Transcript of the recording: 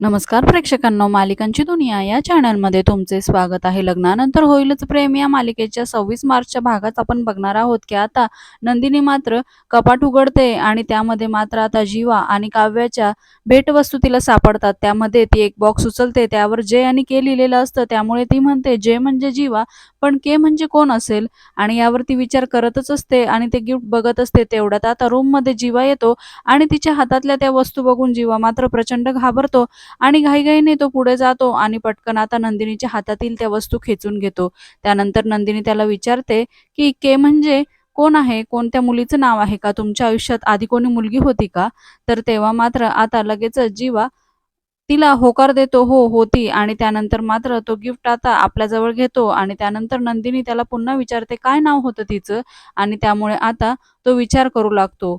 नमस्कार प्रेक्षकांनो मालिकांची दुनिया या चॅनलमध्ये तुमचे स्वागत आहे. लग्नानंतर होईलच प्रेम. या मालिकेच्या सव्वीस मार्चच्या भागात आपण बघणार आहोत की आता नंदिनी मात्र कपाट उघडते आणि त्यामध्ये मात्र आता जीवा आणि काव्याच्या भेटवस्तू तिला सापडतात. त्यामध्ये ती एक बॉक्स उचलते त्यावर जे आणि के लिहिलेलं असतं त्यामुळे ती म्हणते जे म्हणजे जीवा पण के म्हणजे कोण असेल? आणि यावर ती विचार करतच असते आणि ते गिफ्ट बघत असते. तेवढ्यात आता रूममध्ये जीवा येतो आणि तिच्या हातातल्या त्या वस्तू बघून जीवा मात्र प्रचंड घाबरतो. आणि घाईघाईने तो पुढे जातो आणि पटकन आता नंदिनीच्या हातातील त्या वस्तू खेचून घेतो. त्यानंतर नंदिनी त्याला विचारते की के म्हणजे? कोण आहे? कोणत्या मुलीचं नाव आहे का? तुमच्या आयुष्यात आधी कोणी मुलगी होती का? तर तेव्हा मात्र आता लगेच जीवा तिला होकार देतो हो होती. आणि त्यानंतर मात्र तो गिफ्ट आता आपल्याजवळ घेतो आणि त्यानंतर नंदिनी त्याला पुन्हा विचारते काय नाव होतं तिचं? आणि त्यामुळे आता तो विचार करू लागतो.